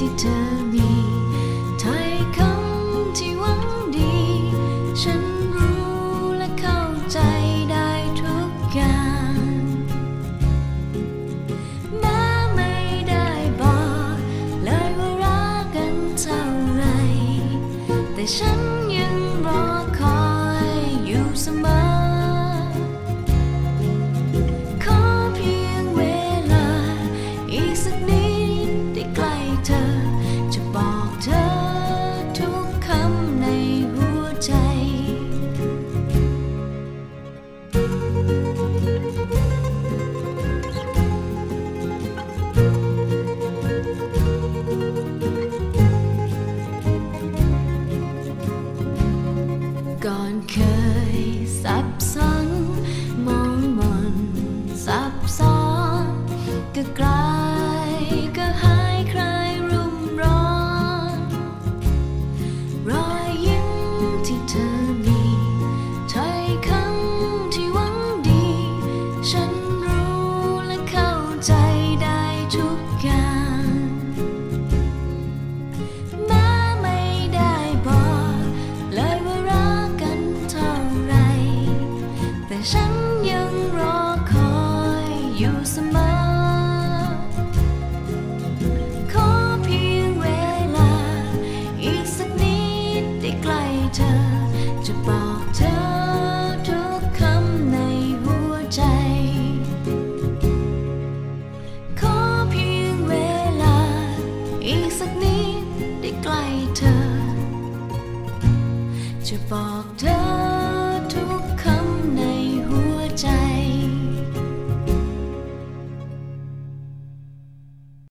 ที่เธอมีถ้อยคำที่หวังดี ฉันรู้และเข้าใจได้ทุกอย่าง แม้ไม่ได้บอกเลยว่ารักกันเท่าไร แต่ฉัน เคยสับสน เธอ จะบอกเธอทุกคำในหัวใจ ขอเพียงเวลา อีกสักนิดได้ใกล้เธอ จะบอกเธอทุก